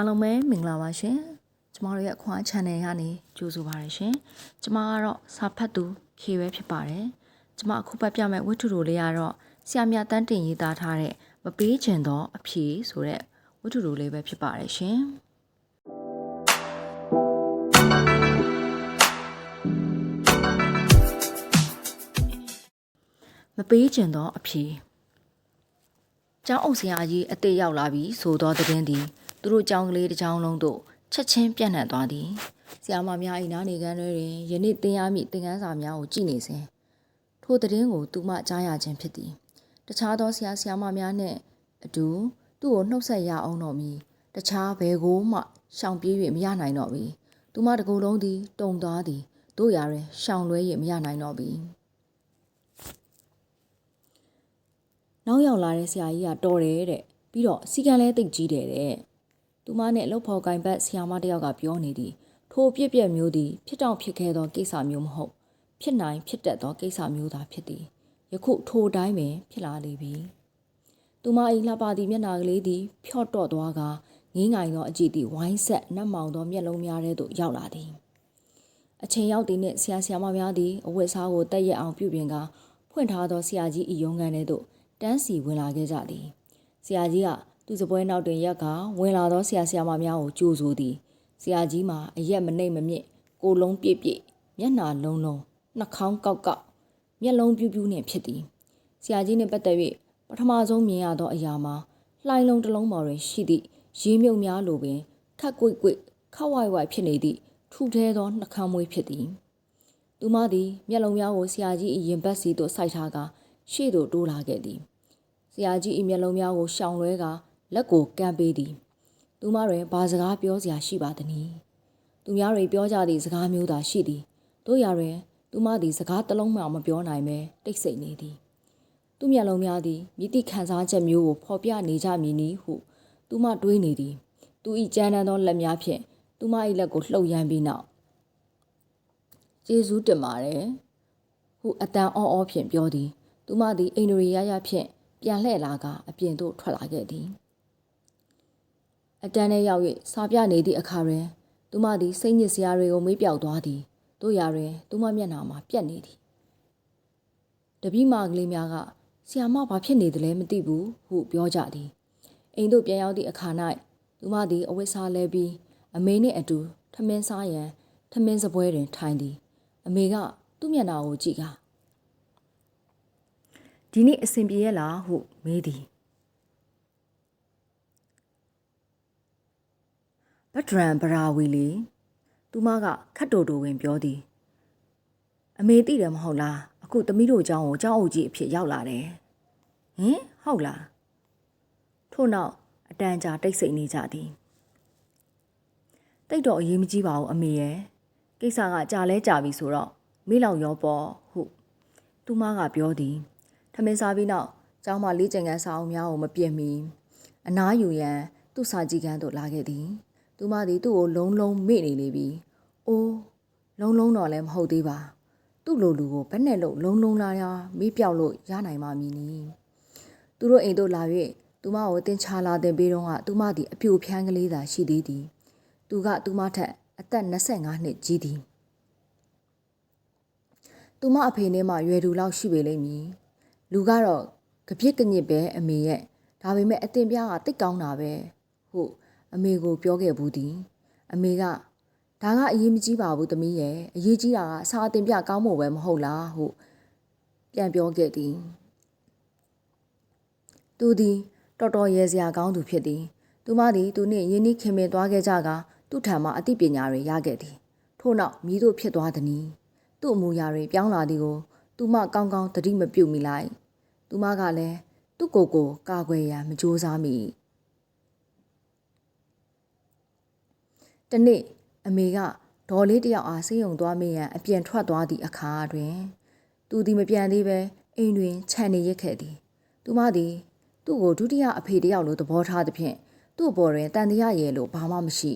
အားလုံးပဲမင်္ဂလာပါရှင်ကျမတို့ရဲ့အခွန် channel ကနေကြိုဆိုပါရရှင်ကျမကတော့စာဖတ်သူခေပဲဖြစ်ပါတယ်ကျမအခုပတ်ပြမဲ့ဝတ္ထုတို့လေးကတော့ဆရာမြတန်းတင်ရေးသားထားတဲ့မပေးချင်တော့အဖြေဆိုတဲ့ဝတ္ထုတို့လေးပဲဖြစ်ပါတယ်ရှင်မပေးချင်တော့အဖြေကျောင်းအုပ်ဆရာကြီးအသေးရောက်လာပြီဆိုတော့တဲ့င်းသည် သူတို့ကျောင်းကလေးတစ်ကျောင်းလုံးတို့ချက်ချင်းပြန့်နှံ့သွားသည်ဆရာမများအိနာနေကန်းတွင်ယနေ့သင်ရမည့်သင်ခန်းစာများကိုကြည့်နေစဉ်ထိုတဲ့င်းကိုသူမှကြားရခြင်းဖြစ်သည်တခြားသောဆရာဆရာမများနှင့်အတူသူ့ကိုနှုတ်ဆက်ရအောင်တော်မူတခြားဘယ်ကိုမှရှောင်ပြေး၍မရနိုင်တော့ပြီသူမတကူလုံးသည်တုံသွားသည်တို့ရာတွင်ရှောင်လွဲ၍မရနိုင်တော့ပြီနောက်ရောက်လာတဲ့ဆရာကြီးကတော်တယ်တဲ့ပြီးတော့စီကံလဲတိတ်ကြီးတယ်တဲ့ သူမနဲ့လှုပ်ဖော်ကင်ဘတ်ဆရာမတယောက်ကပြောနေသည်ထိုအပြစ်ပြက်မျိုးသည်ဖြစ်တောင့်ဖြစ်ခဲ့သောကိစ္စမျိုးမဟုတ်ဖြစ်နိုင်ဖြစ်တတ်သောကိစ္စမျိုးသာဖြစ်သည်ယခုထိုတိုင်းပင်ဖြစ်လာလေပြီသူမ၏လှပသည့်မျက်နှာကလေးသည်ဖြော့တော့သွားကငင်းငိုင်သောအကြည့်သည်ဝိုင်းဆက်နှက်မောင်သောမျက်လုံးများထဲသို့ရောက်လာသည်အချိန်ရောက်သည်နှင့်ဆရာဆရာမများသည်အဝတ်စားကိုတက်ရက်အောင်ပြုပြင်ကဖွင့်ထားသောဆရာကြီး၏ရုံးခန်းထဲသို့တန်းစီဝင်လာခဲ့ကြသည်ဆရာကြီးက သူ့စပွဲနောက်တွင်ရက်ကဝင်လာသောဆရာဆရာမများကိုကြိုဆိုသည်ဆရာကြီးမှာအရက်မနှိမ့်မမြင့်ကိုယ်လုံးပြည့်ပြည့်မျက်နှာလုံးလုံးနှာခေါင်းကောက်ကောက်မျက်လုံးပြူးပြူးနှင့်ဖြစ်သည်ဆရာကြီးနှင့်ပတ်သက်၍ပထမဆုံးမြင်ရသောအရာမှာလှိုင်းလုံးတစ်လုံးပေါ်တွင်ရှိသည့်ရေမြုပ်များလိုပင်ခက်ကွိတ်ကွိတ်ခက်ဝိုက်ဝိုက်ဖြစ်နေသည့်ထူထဲသောနှာခေါင်းမွေးဖြစ်သည်သူမသည်မျက်လုံးများကိုဆရာကြီး၏ရင်ဘတ်စီသို့စိုက်ထားကာရှေ့သို့တိုးလာခဲ့သည်ဆရာကြီး၏မျက်လုံးများကိုရှောင်လွဲကာ လက်ကိုကမ်းပေးသည်သူမတွင်ဘာစကားပြောစရာရှိပါသနည်းသူများတွေပြောကြသည့်စကားမျိုးသာရှိသည်တို့ရာတွင်သူမသည်စကားတစ်လုံးမှမပြောနိုင်ပဲတိတ်ဆိတ်နေသည်သူမျက်လုံးများသည်မြစ်တိခံစားချက်မျိုးကိုဖော်ပြနေကြမည်နည်းဟုသူမတွေးနေသည်သူ၏ကြမ်းတမ်းသောလက်များဖြင့်သူမ၏လက်ကိုလှုပ်ရမ်းပြီးနောက်ကျေးဇူးတင်ပါတယ်ဟုအတန်အောအောဖြင့်ပြောသည်သူမသည်အိန္ဒြေရရဖြင့်ပြန်လှည့်လာကအပြင်သို့ထွက်လာခဲ့သည် အတန်းထဲရောက်၍စာပြနေသည့်အခါတွင်သူမသည်စိတ်ညစ်စရာတွေကိုမေးပြောက်သွားသည်တို့ရာတွင်သူမမျက်နှာမှာပြက်နေသည်တပည့်မကလေးများကဆီယာမဘာဖြစ်နေသလဲမသိဘူးဟုပြောကြသည်အိမ်သို့ပြန်ရောက်သည့်အခါ၌သူမသည်အဝတ်စားလဲပြီးအမေနှင့်အတူထမင်းစားရန်ထမင်းစပွဲတွင်ထိုင်သည် အမေကသူ့မျက်နှာကိုကြည့်ကာဒီနေ့အဆင်ပြေရဲ့လားဟုမေးသည် ဗဒရန်ဗရာဝီလေသူမကခတ်တော်တော်ဝင်ပြောသည်အမေသိတယ်မဟုတ်လားအခုသမီးတို့အကြောင်းကိုအကြောင်းအုပ်ကြီးအဖြစ်ရောက်လာတယ်ဟင်ဟုတ်လားထို့နောက်အတန်ကြာတိတ်ဆိတ်နေကြသည်တိတ်တော့အရေးမကြီးပါဘူးအမေရဲ့ကိစ္စကကြာလဲကြာပြီဆိုတော့မိလောက်ရောပေါ်ဟုသူမကပြောသည်ထမင်းစားပြီးနောက်ကျောင်းမလေးကျင်ကန်းစာအုပ်များကိုမပြည့်မီအနားယူရန်သူ့စာကြည့်ခန်းသို့လာခဲ့သည် သူမသည်သူ့ကိုလုံးလုံးမေ့နေလေပြီအိုးလုံးလုံးတော့လည်းမဟုတ်သေးပါသူ့လိုလူကိုဘယ်နဲ့လို့လုံးလုံးလာရမေးပြောက်လို့ရနိုင်မှာမည်နီသူတို့အိမ်တို့လာ၍သူမကိုတင်ချလာတင်ပေးတော့ကသူမသည်အပြိုဖြန်းကလေးသာရှိသေးသည်သူကသူမထက်အသက်25နှစ်ကြီးသည်သူမအဖေနဲ့မှရွယ်သူလောက်ရှိပေလိမ့်မည်လူကတော့ကြပြစ်ကညစ်ပဲအမေရဲ့ဒါပေမဲ့အတင်ပြားကတိတ်ကောင်းတာပဲဟုတ် အမေကိုပြောခဲ့ဘူးသည်အမေကဒါကအရေးမကြီးပါဘူးသမီးရဲ့အရေးကြီးတာကစာအတင်ပြကောင်းဖို့ပဲမဟုတ်လားဟုပြန်ပြောခဲ့သည်သူသည်တော်တော်ရဲစရာကောင်းသူဖြစ်သည်သူမသည်သူနှင့်ယင်းနှီးခင်မင်သွားခဲ့ကြကသူ့ထံမှအသိပညာတွေရခဲ့သည်ထို့နောက်မိတို့ဖြစ်သွားသည်။သူ့အမူအရာတွေပြောင်းလာသည်ကိုသူမကောင်းကောင်းသတိမပြုမိလိုက်။သူမကလည်းသူ့ကိုယ်ကိုကာကွယ်ရန်မကြိုးစားမိ။ တနေ့အမေကဒေါ်လေးတယောက်အားဆေးရုံသွားမေးရန်အပြန်ထွက်သွားသည့်အခါတွင်သူသည်မပြန်သေးပဲအိမ်တွင်ခြံနေရခဲ့သည်သူမသည်သူ့ကိုဒုတိယအဖေတယောက်လိုသဘောထားသဖြင့်သူ့ဘော်တွင်တန်တရားရဲ့လို့ဘာမှမရှိ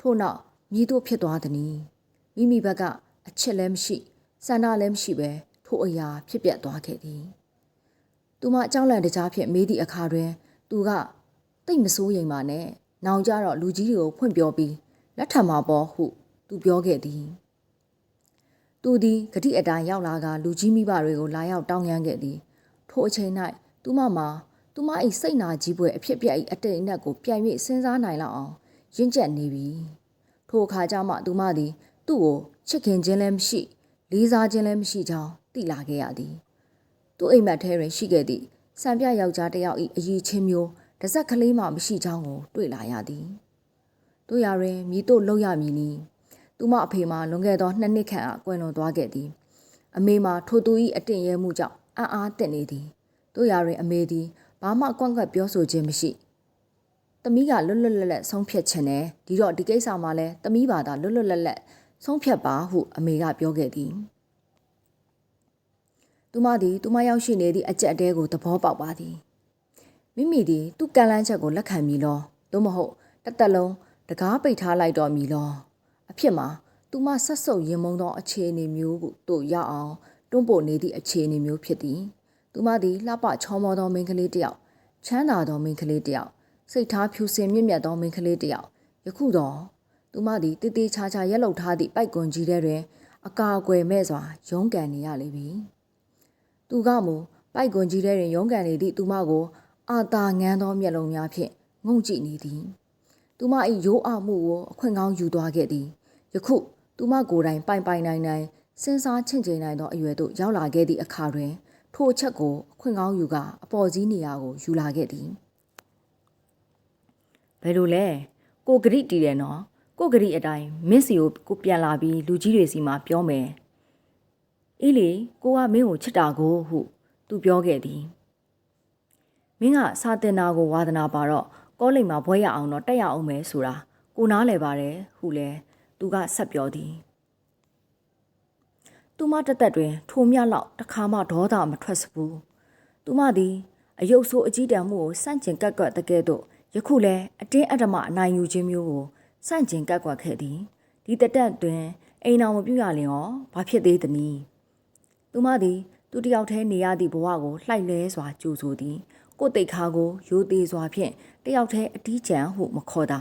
ထို့နောက်မြည်တို့ဖြစ်သွားသည်။မိမိဘက်ကအချစ်လည်းမရှိစန္ဒလည်းမရှိပဲထိုအရာဖြစ်ပျက်သွားခဲ့သည်။သူမအကြောင်းလန့်တကြားဖြင့်မေးသည့်အခါတွင် သူကတိတ်မစိုးရိမ်ပါနဲ့။နောင်ကြတော့လူကြီးတွေကိုဖွင့်ပြောပြီး လက်ထပ်မှာပေါ့ဟု သူပြောခဲ့သည်။သူသည်ဂတိအတိုင်းရောက်လာကလူကြီးမိဘတွေကိုလာရောက်တောင်းရမ်းခဲ့သည်။ထိုအချိန်၌သူမမှာသူမ၏စိတ်နာကြီးပွဲအဖြစ်ပြက်၏အတိတ်အနက်ကိုပြန်၍စဉ်းစားနိုင်လောက်အောင်ရင့်ကျက်နေပြီ။ထိုအခါကျမှသူမသည် သူ့ကိုချစ်ခင်ခြင်းလည်းမရှိလေးစားခြင်းလည်းမရှိကြောင်းသိလာခဲ့ရသည်။သူ့အိမ်မက်ထဲတွင်ရှိခဲ့သည့်စံပြယောက်ျားတစ်ယောက်၏အရေးချင်းမျိုးတစ်စက်ကလေးမှမရှိကြောင်းကိုတွေ့လာရသည်။ တို့ရတွင်မိတို့လောက်ရမည်နီ။သူမအဖေမှလွန်ခဲ့သောနှစ်နှစ်ခန့်အကွယ်လွန်သွားခဲ့သည်။အမေမှထိုသူ၏အတင့်ရဲမှုကြောင့်အံ့အားတက်နေသည်။တို့ရတွင်အမေသည်ဘာမှအကွန့်ကွက်ပြောဆိုခြင်းမရှိ။သမီးကလွတ်လွတ်လပ်လပ်ဆုံးဖြတ်ခြင်းနဲ့ဒီတော့ဒီကိစ္စမှာလဲသမီးပါသာလွတ်လွတ်လပ်လပ်ဆုံးဖြတ်ပါဟုအမေကပြောခဲ့သည်။သူမသည်သူမရောက်ရှိနေသည့်အကြက်အတဲကိုသဘောပေါက်ပါသည်။မိမိသည်သူ့ကံလန်းချက်ကိုလက်ခံမိလောသို့မဟုတ်တစ်သက်လုံး တကားပိတ်ထားလိုက်တော့မည်လောအဖြစ်မှာသူမဆက်ဆုပ်ရင်မုံသောအခြေအနေမျိုးကိုတို့ရအောင်တွန်းပို့နေသည့်အခြေအနေမျိုးဖြစ်သည်။သူမသည်လှပချောမောသောမိန်းကလေးတစ်ယောက်ချမ်းသာသောမိန်းကလေးတစ်ယောက်စိတ်ထားဖြူစင်မြင့်မြတ်သောမိန်းကလေးတစ်ယောက်ယခုတော့သူမသည်တေးသေးချာချာရက်လုထားသည့်ပိုက်ကွန်ကြီးထဲတွင် အကာအကွယ်မဲ့စွာရုန်းကန်နေရလိမ့်မည်။သူကမူပိုက်ကွန်ကြီးထဲတွင်ရုန်းကန်နေသည့်သူမကိုအာသာငန်းသောမျက်လုံးများဖြင့်ငုံကြည့်နေသည်။ သူမ၏ရိုးအမှုကိုအခွင့်ကောင်းယူသွားခဲ့သည်။ယခုသူမကိုယ်တိုင်ပိုင်ပိုင်နိုင်နိုင်စဉ်းစားချင့်ချိန်နိုင်သောအရွယ်သို့ရောက်လာခဲ့သည့်အခါတွင်ထိုအချက်ကိုအခွင့်ကောင်းယူကအပေါ်စီးနေရာကိုယူလာခဲ့သည်ဘယ်လိုလဲကိုဂရိတီးတယ်နော်ကိုဂရိအတိုင်းမင်းစီကိုကိုပြန်လာပြီးလူကြီးတွေစီမှာပြောမယ်အေးလေကိုကမင်းကိုချစ်တာကိုဟု သူပြောခဲ့သည်မင်းကစာတင်တာကိုဝါသနာပါတော့ ကောလိပ်မှာဘွဲရအောင်တော့တက်ရအောင်မယ်ဆိုတာကိုနားလဲပါတယ်ဟုလဲသူကဆက်ပြောသည်သူမတက်တက်တွင် ထိုမြလောက်တစ်ခါမှဒေါသမထွက်စဘူးသူမသည်အယုတ်ဆိုးအကြီးတန်းမှုကိုစန့်ကျင်ကက်ကက်တကဲ့သို့ယခုလဲအတင်းအဓမ္မအနိုင်ယူခြင်းမျိုးကိုစန့်ကျင်ကက်ကွက်ခဲ့သည်ဒီတက်တက်တွင်အိမ်တော်မပြူရလျင်ရောဘာဖြစ်သေးသနည်းသူမသည်သူတယောက်တည်းနေရသည့်ဘဝကိုလှိုက်လဲစွာကြိုဆိုသည် ကိုတိတ်ခါကိုရိုသေးစွာဖြင့်တယောက်တည်းအတီးကျန်ဟုမခေါ်တာ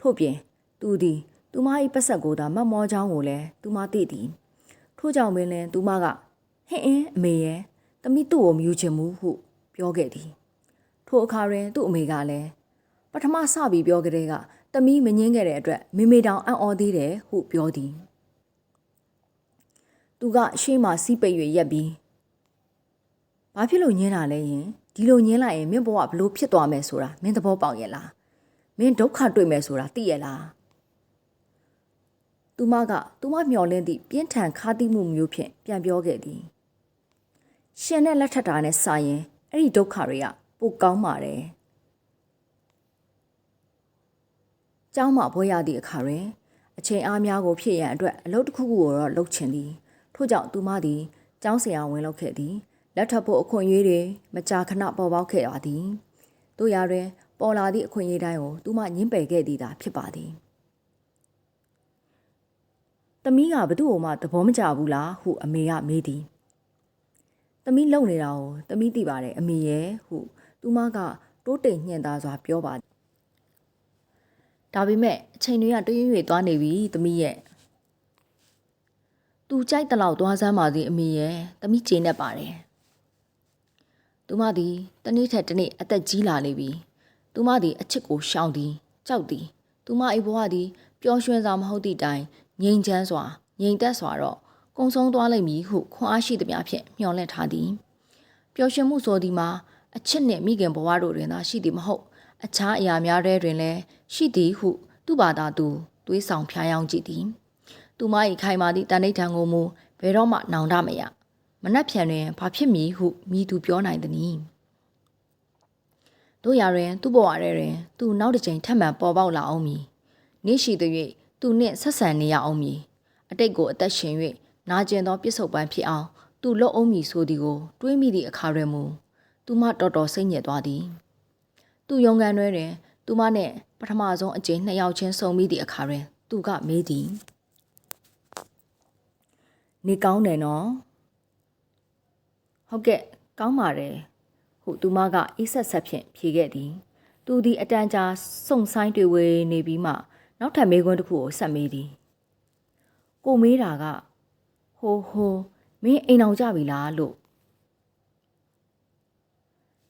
ထို့ပြင်သူသည်သူမ၏ပတ်ဆက်ကိုသာမတ်မောချောင်းကိုလည်းသူမသိသည်ထို့ကြောင့်ပင်လည်းသူမကဟင်းအင်းအမေရဲ့တမိသူ့ကိုမယူချင်ဘူးဟုပြောခဲ့သည်ထိုအခါတွင်သူ့အမေကလည်းပထမစပြီးပြောကြတဲ့ကတမီးမငင်းခဲ့တဲ့အတွက်မေမေတောင်အံ့ဩသေးတယ်ဟုပြောသည်သူကရှေ့မှာစီးပိတ်၍ရက်ပြီးဘာဖြစ်လို့ညင်းတာလဲယင် ဒီလိုညင်းလိုက်ရင်မင်းဘဝဘလို့ဖြစ်သွားမယ်ဆိုတာမင်းသဘောပေါက်ရဲ့လားမင်းဒုက္ခတွေ့မယ်ဆိုတာသိရဲ့လားသူမကသူမမျော်လင့်သည့်ပြင်းထန်ခါးတိမှုမျိုးဖြင့်ပြန်ပြောခဲ့သည်ရှင်နဲ့လက်ထပ်တာနဲ့စာရင်အဲ့ဒီဒုက္ခတွေကပိုကောင်းပါတယ်။ကျောင်းမှာဘွဲရသည့်အခါတွင်အချိန်အားများကိုဖြစ်ရန်အတွက်အလုပ်တစ်ခုခုကိုတော့လုပ်ချင်သည်။ထို့ကြောင့်သူမသည်ကျောင်းဆရာဝင်လုပ်ခဲ့သည်။ လက်ထပ်ဖို့အခွင့်အရေးတွေမကြာခဏပေါ်ပေါက်ခဲ့ရသည်။တို့ရာတွင် ပေါ်လာသည့်အခွင့်အရေးတိုင်းကိုသူမညှင်းပယ်ခဲ့သည်သာဖြစ်ပါသည်။သမီးကဘသူ့ကိုမှသဘောမကျဘူးလားဟုအမေကမေးသည်။သမီးလုံနေတာကိုသမီးသိပါတယ်အမေရဲ့ဟုသူမကတိုးတိမ်ညှင်သားစွာပြောပါဒါပေမဲ့အချိန်တွေကတရွေ့ရွေ့သွားနေပြီသမီးရဲ့သူကြိုက်တလောက်သွားစမ်းပါသည်အမေရဲ့သမီးကျေနပ်ပါတယ် သူမသည်တနေ့ထက်တနေ့အသက်ကြီးလာနေပြီသူမသည်အချစ်ကိုရှောင်သည်ကြောက်သည်သူမအိဘဝသည်ပျော်ရွှင်စွာမဟုတ်သည့်တိုင်ငြိမ်ချမ်းစွာငြိမ်သက်စွာတော့ကုံဆုံးသွားလိမ့်မည်ဟုခွန်အားရှိသမျှဖြင့်မျှော်လင့်ထားသည်ပျော်ရွှင်မှုဆိုသည်မှာအချစ်နှင့်မိခင်ဘဝတို့တွင်သာရှိသည်မဟုတ်အခြားအရာများထဲတွင်လည်းရှိသည်ဟု သူ့ဘာသာသူတွေးဆောင်ဖျားယောင်းကြည့်သည်သူမ၏ခိုင်မာသည့်တန်ဋိဌာန်ကိုမူဘယ်တော့မှနောင်တမရ မနှက်ဖြန်တွင်ဘာဖြစ်မည်ဟုမိသူပြောနိုင်သည်တို့ရာတွင် သူ့ဘဝထဲတွင်သူနောက်တစ်ချိန်ထပ်မံပေါ်ပေါက်လာအောင်မည်နေ့ရှိသည်၍သူနှင့်ဆက်ဆံနေရအောင်မည်အတိတ်ကိုအသက်ရှင်၍နာကျင်သောပြစ်ဆုတ်ပန်းဖြစ်အောင်သူလွတ်အောင်မည်ဆိုသည်ကိုတွေးမိသည့်အခါတွင်မူသူမတော်တော်စိတ်ညစ်သွားသည်သူယုံကန်တွဲတွင် သူမနှင့်ပထမဆုံးအကြိမ်နှစ်ယောက်ချင်းဆုံမိသည့်အခါတွင် သူကမေးသည်နေကောင်းတယ်နော် ဟုတ်ကဲ့ကောင်းပါတယ်ဟုသူမကအေးဆက်ဆက်ဖြင့်ဖြေခဲ့သည် သူသည်အတန်ကြာစုံဆိုင်တွေ့ဝေနေပြီးမှနောက်ထပ်မေးခွန်းတစ်ခုကိုဆက်မေးသည်ကိုမေးတာကဟိုဟိုမင်းအိမ်အောင်ကြပြီလားလို့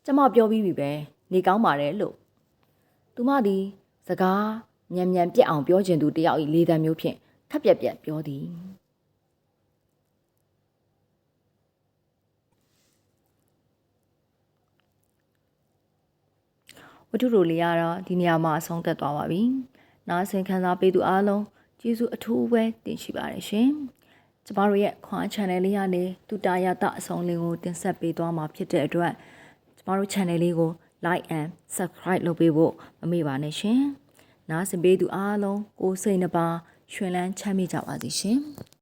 ကျမပြောပြီးပြီပဲနေကောင်းပါတယ်လို့သူမသည် စကားညံညံပြက်အောင်ပြောချင်သူတယောက်၏လေသံမျိုးဖြင့်ခက်ပြက်ပြက်ပြောသည် ဝတ္ထုတို့လေးကတော့ဒီနေရာမှာအဆုံးသက်သွားပါပြီ။နားဆင်ခံစားပေးသူအားလုံးကျေးဇူးအထူးပဲတင်ရှိပါတယ်ရှင်။ကျမတို့ရဲ့ခွန် channel လေးကနေတူတာရတအဆုံးလေးကိုတင်ဆက်ပေးသွားမှာဖြစ်တဲ့အတွက်ကျမတို့ channel လေးကို like and subscribe လုပ်ပေးဖို့မမေ့ပါနဲ့ရှင်။နားဆင်ပေးသူအားလုံးကိုယ်စိတ်နှပါရွှင်လန်းချမ်းမြေ့ကြပါစေရှင်။